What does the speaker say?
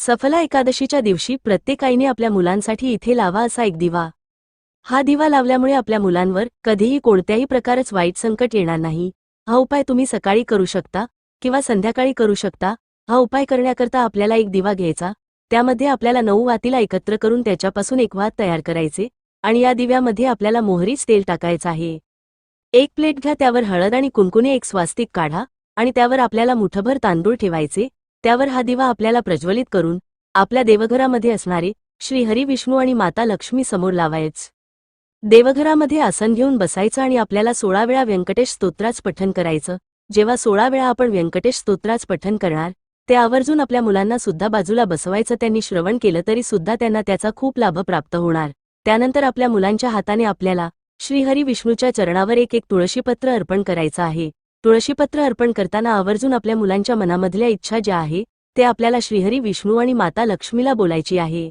सफला एकादशीच्या दिवशी प्रत्येक आईने आपल्या मुलांसाठी इथे लावा असा एक दिवा. हा दिवा लावल्यामुळे आपल्या मुलांवर कधीही कोणत्याही प्रकारच वाईट संकट येणार नाही. हा उपाय तुम्ही सकाळी करू शकता किंवा संध्याकाळी करू शकता. हा उपाय करण्याकरता आपल्याला एक दिवा घ्यायचा. त्यामध्ये आपल्याला नऊ वातीला एकत्र करून त्याच्यापासून एक वात तयार करायचे आणि या दिव्यामध्ये आपल्याला मोहरीच तेल टाकायचं आहे. एक प्लेट घ्या त्यावर हळद आणि कुंकुने एक स्वास्तिक काढा आणि त्यावर आपल्याला मुठभर तांदूळ ठेवायचे. त्यावर हा दिवा आपल्याला प्रज्वलित करून आपल्या देवघरामध्ये असणारे श्री हरी विष्णू आणि माता लक्ष्मी समोर लावायच. देवघरामध्ये आसन घेऊन बसायचं आणि आपल्याला सोळा वेळा व्यंकटेश स्तोत्राच पठन करायचं. जेव्हा सोळा वेळा आपण व्यंकटेश स्तोत्राच पठन करणार ते आवर्जून आपल्या मुलांना सुद्धा बाजूला बसवायचं त्यांनी श्रवण केलं तरी सुद्धा त्यांना त्याचा खूप लाभ प्राप्त होणार. त्यानंतर आपल्या मुलांच्या हाताने आपल्याला श्रीहरी विष्णूच्या चरणावर एक एक तुळशीपत्र अर्पण करायचं आहे. तुळशीपत्र अर्पण करताना आवर्जून आपल्या मुलांच्या मनामधल्या इच्छा ज्या आहे ते आपल्याला श्रीहरी विष्णू आणि माता लक्ष्मीला बोलायची आहे.